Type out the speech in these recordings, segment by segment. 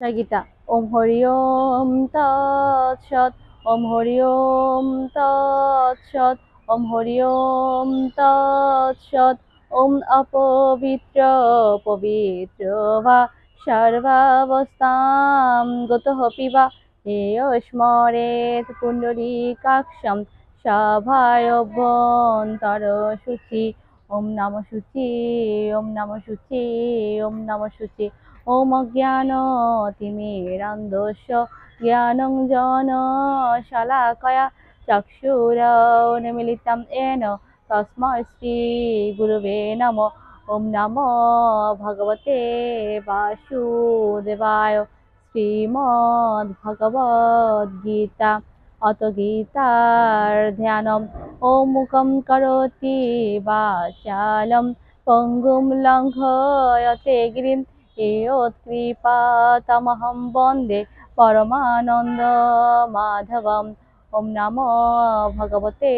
গীতা, ওম হরি ওম তৎসৎ ওম হরি ওম তৎসৎ ওম হরি ওম তৎসৎ ওম অপবিত্র পবিত্র বা সর্বাবস্থাম গতঃ পিবা, হেয় স্মরেত পুণ্ডরীকাক্ষম সভায় অভ্যন্তর শুচি ওম নম শুচি ওম নম শুচি ওম নম শুচি ওমজ্ঞানতিমিরান্ধস্য জ্ঞান জন শলাকয়া চক্ষুরমিলিতম এন তস্মৈ শ্রী গুরুবে নম ওম নম ভগবতে বাসুদেবায় শ্রীমদ ভগবদ গীতা অত গীতার ধ্যান ও মুখম করতি বা চালম পঙ্গুম লঙ্ঘয়তে গিরিম এয়ৎকৃপাতমহং বন্দে পরমানন্দ মাধবম ওম নমো ভগবতে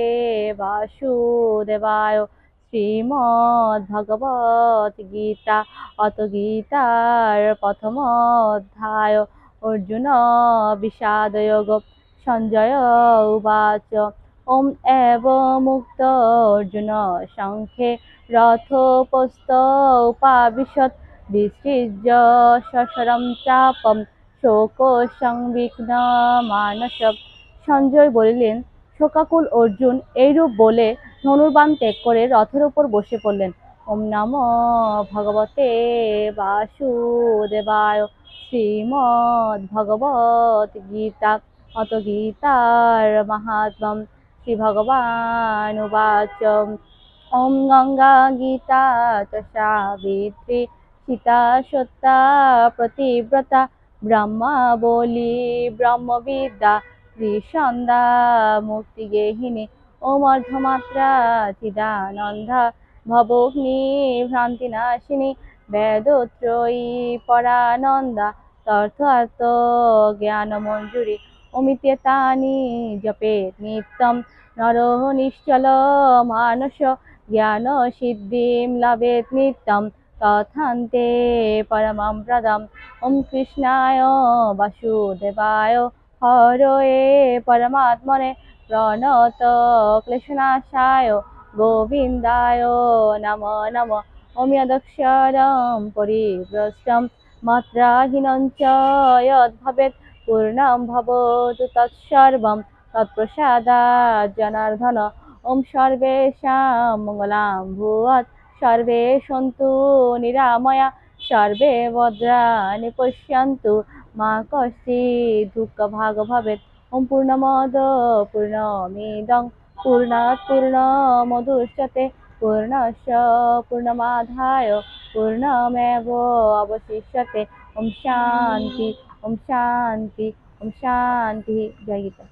বাসুদেবায় শ্রীমদ্ ভগবত গীতা অত গীতার প্রথম অধ্যায় অর্জুন বিষাদয়োগ সঞ্জয় উবাচ ওম এব মুক্ত অর্জুন সংখ্যে রথোপস্থ উপাবিশত বিসৃজ্য সশরম চাপম শোক সংবিঘ্ন মানস সঞ্জয় বলিলেন, শোকাকুল অর্জুন এইরূপ বলে ধনুর্বাণ ত্যাগ করে রথের উপর বসে পড়লেন। ওম নম ভগবতে বাসুদেবায় শ্রীমদ্ ভগবত গীতা। অত গীতার মাহাত্ম্যম শ্রী ভগবান ওম গঙ্গা গীতা চ সাবিত্রী সীতা সত্তা, প্রতিব্রতা, ব্রহ্মা বলি, ব্রহ্মবিদ্যা মুক্তিগেহিনী ওম অর্ধমাত্রা চিদানন্দা, ভবগ্নি, ভ্রান্তিনাশিনী, বেদত্রয়ী, পরানন্দা, তর্থার্থ জ্ঞান মঞ্জুরি অমিতেতানি জপেত নিত্যম, নরহ নিশ্চল, মানস, জ্ঞান সিদ্ধিম, লভেত নিত্যম তথান্তে পরমং প্রদম ওম কৃষ্ণায় বাসুদেবায় হরয়ে পরমাত্মনে প্রণত ক্লেশনাশায় গোবিন্দায় নম নম ওম যদক্ষরম পরিভ্রষ্টম মাত্রাহীনং যদ্ভবেৎ পূর্ণं ভবতু তৎসর্বं তৎপ্রসাদাৎ জনার্দন ওম সর্বেষাং মঙ্গলাং ভুয়াৎ সর্বে সন্তু নিরাময়া, সর্বে ভদ্রাণি পশ্যন্তু। মা কশ্চিৎ দুঃখভাগ ভবেৎ ওম পূর্ণমদ পূর্ণমিদং। পূর্ণাৎ পূর্ণমদুচ্যতে পূর্ণস্য পূর্ণমাদায় পূর্ণমেব অবশিষ্যতে। ওম শান্তি ওম শান্তি ওম শান্তি। জয় গীতা।